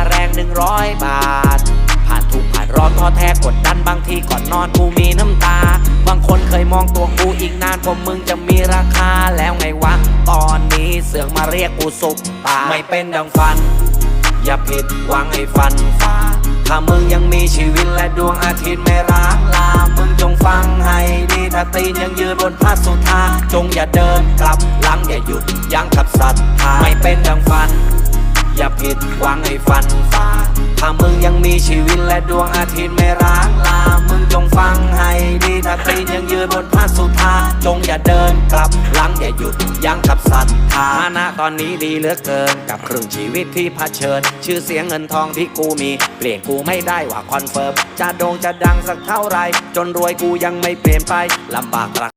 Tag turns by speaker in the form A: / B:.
A: แร งหนึ่งร้อยบาท ผ่านทุกผ่านร้อนท้อแท้กดดันบางทีก่อนนอนกูมีน้ำตา บางคนเคยมองตัวกูอีกนานกว่ามึงจะมีราคาแล้วไงวะ ตอนนี้เสือกมาเรียกกูสุกตาไม่เป็นดังฝัน อย่าผิดหวังให้ฟันฟ้า ถ้ามึงยังมีชีวิตและดวงอาทิตย์ไม่ร้างลา มึงจงฟังให้ดีถ้าตีนยังยืนบนพาสุธาจงอย่าเดินกลับหลังอย่าหยุดยั้งกับ อย่างให้ฟันฟ้า ถ้ามึงยังมีชีวิตและดวงอาทิตย์ไม่ร้างลา มึงจงฟังให้ดีถ้าตีนยังยืนบนพาสุธาจงอย่าเดินกลับหลังอย่าหยุดยั้งกับศรัทธาฐานะตอนนี้ดีเหลือเกิน กับครึ่งชีวิตที่เผชิญ ชื่อเสียงเงินทองที่กูมี เปลี่ยนกูไม่ได้ว่าคอนเฟิร์มจะโด่งจะดังสักเท่าไร จนรวยกูยังไม่เปลี่ยนไปลำบากรัก